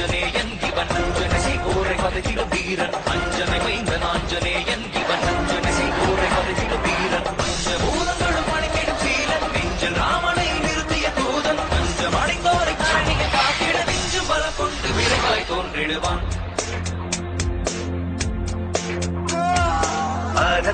அஞ்சனேயன் இவன் அஞ்சனசி கோரை பதகிடும் வீரன்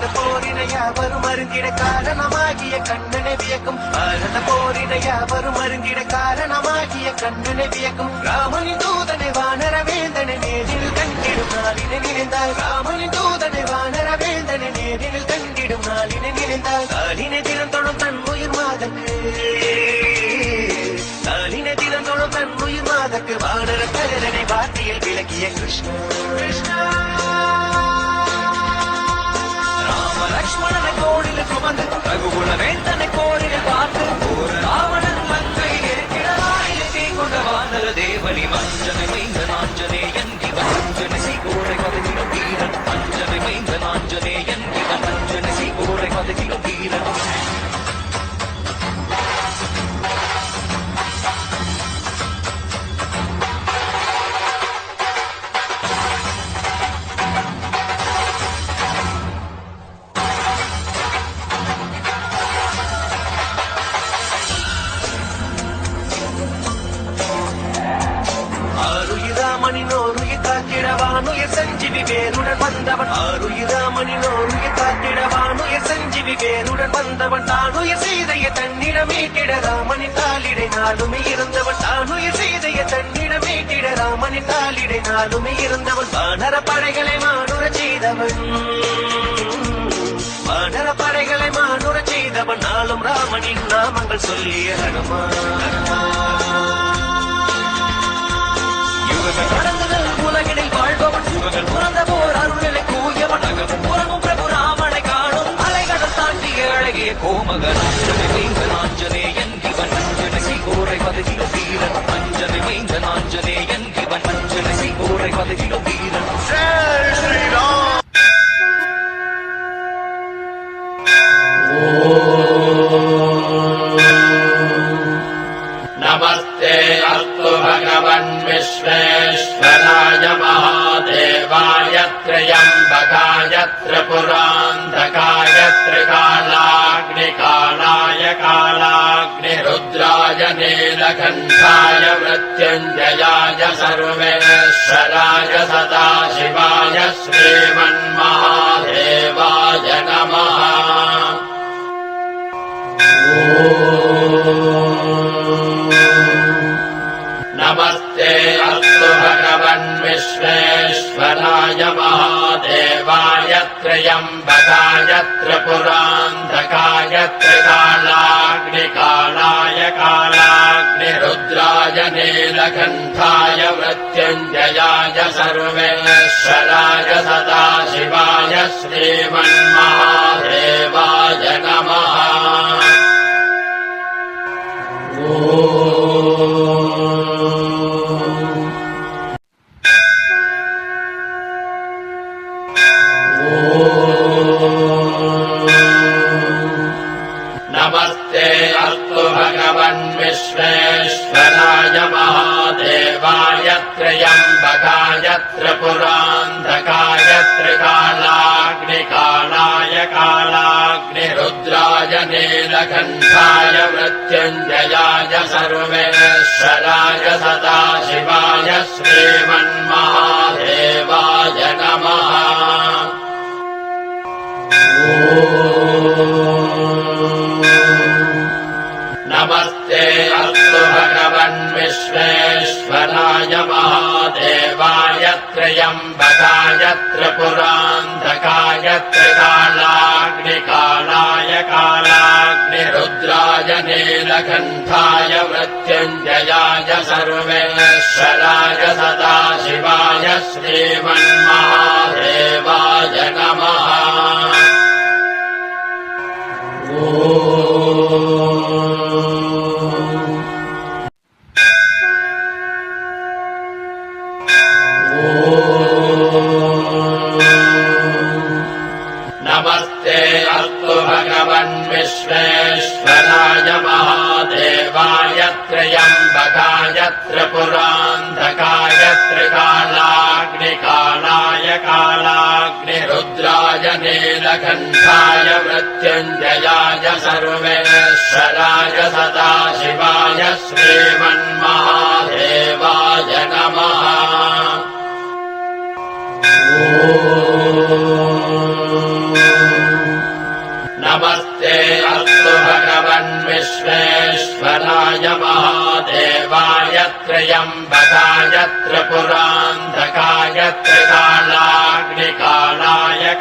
போரின வரும் அருங்கிட காரணமாகிய கண்ணனை வியக்கும். பாரத போரின வரும் அருங்கிட காரணமாகிய கண்ணனை வியக்கும். ராமனின் தூதனை வானரவேந்தனை நேரில் கண்டிடும் நாளினை நினைந்தால் ராமனின் தூதனை வானரவேந்தனை நேரில் கண்டிடும் நாளினை நினைந்தால் காலினை தினம் தொழும் தன் உயிர் மாதக்கு. காலினை தினம் தொழும் தன் உயிர் மாதக்கு வானர கலரனை வார்த்தையில் விளக்கிய கிருஷ்ணா கிருஷ்ணா! கோடில் சுமந்து ரகுகுல வேந்தனை கோடில் பார்த்து வந்தவன் ஆருயிராமணி நோருய காத்திடவானுய சஞ்சீவி வேருடன் வந்தவன் தானுய தன்னிடம் மீட்டிட ராமனி தாளிடை நாளுமே இருந்தவன் தானுய செய்தைய தன்னிடம் மீட்டிட ராமனி தாளிடை நாளுமே இருந்தவன். வானர படைகளை மானுர செய்தவன். வானர படைகளை மானுர செய்தவன். நாளும் ராமனின் நாமங்கள் சொல்லிய ஹனுமான். யுகங்கள் உலகினில் வாழ்பவன். யுகங்கள் புறந்த போர் அருள் கோமகனாஞ்சனை வேந்தனாஞ்சனே என் இவன் அஞ்சனசி கோரை பதகிலோ வீரன். அஞ்சனை வேந்தனாஞ்சனே என் இவன் அஞ்சனசி கோரை பதகிலோ வீரன். நமஸ்தே அஸ்து பகவன் விஸ்வேஸ்வராய மகாதேவாய त्रिकालाग्निकालाय कालाग्निरुद्राय नीलकण्ठाय मृत्युञ्जयाय सर्वेश्वराय सदाशिवाय श्रीमन्महादेवाय नमः। नमस्ते अस्तु भगवन् विश्वेश्वराय महादेवाय त्र्यम्बकाय त्रिपुरान्धकाय त्रिकालाग्निकालाय कालाग्निरुद्राय नीलकण्ठाय मृत्युञ्जयाय सर्वेश्वराय सदाशिवाय श्रीमन्महादेवाय नमः त्रिपुरान्धकाय त्रिकालाग्निकालाय कालाग्निरुद्राय नीलकण्ठाय मृत्युञ्जयाय सर्वेश्वराय सदाशिवाय श्रीमन्महादेवाय नमः। नमस्ते अस्तु भगवन् विश्वेश्वराय त्र्यम्बकाय त्रिपुरान्धकाय त्रिकालाग्निकालाय कालाग्निरुद्राय नीलकण्ठाय मृत्युञ्जयाय सर्वेश्वराय सदाशिवाय श्रीमन्महादेवाय नमः। नमस्ते त्र्यम्बकाय त्रिपुरान्धकाय त्रिकालाग्निकालाय कालाग्निरुद्राय नीलकण्ठाय मृत्युञ्जयाय सर्वेश्वराय सदाशिवाय श्रीमन्महादेवाय नमः नमस्ते अस्तु भगवन् विश्वेश्वराय महादेवाय त्र्यम्बकाय त्रिपुरान्धकाय त्रिकालाग्निकालाय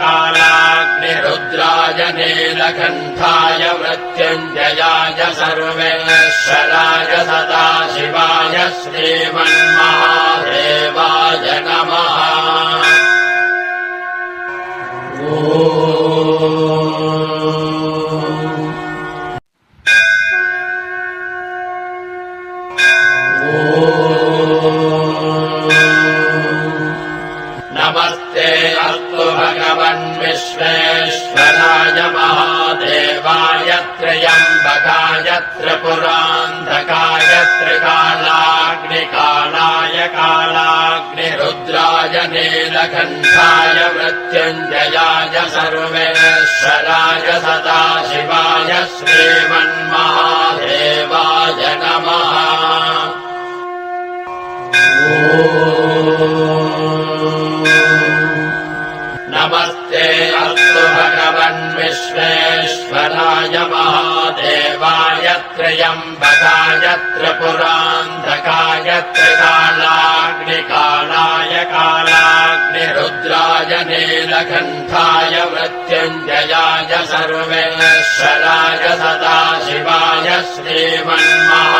कालाग्निरुद्राय नीलकण्ठाय मृत्युञ्जयाय सर्वेश्वराय सदाशिवाय श्रीमन्महादेवाय नमः त्र्यम्बकाय त्रिपुरान्धकाय त्रिकालाग्निकालाय कालाग्निरुद्राय नीलकण्ठाय मृत्युञ्जयाय सर्वेश्वराय सदाशिवाय श्रीमन्महादेवाय नमः। नमस्ते अस्तु भगवन् विश्वेश्वराय महादेवाय त्र्यम्बकाय त्रिपुरान्धकाय त्रिकालाग्निकालाय कालाग्निरुद्राय नीलकण्ठाय मृत्युञ्जयाय सर्वेश्वराय सदाशिवाय श्रीमन्महादेवाय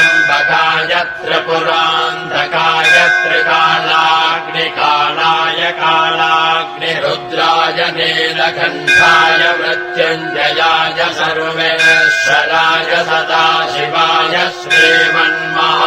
त्र्यम्बकाय त्रिपुरान्धकाय त्रिकालाग्निकालाय कालाग्निरुद्राय नीलकण्ठाय मृत्युञ्जयाय सर्वेश्वराय सदाशिवाय श्रीमन्महादेवाय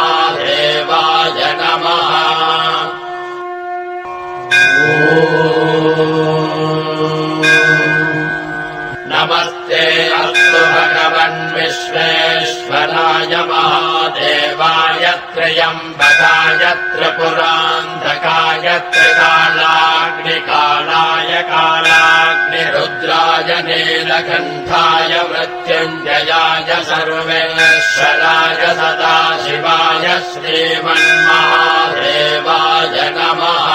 महादेवाय त्र्यम्बकाय त्रिपुरान्धकाय त्रिकालाग्निकालाय कालाग्निरुद्राय नीलकण्ठाय मृत्युञ्जयाय सर्वेश्वराय सदाशिवाय श्रीमन्महादेवाय नमः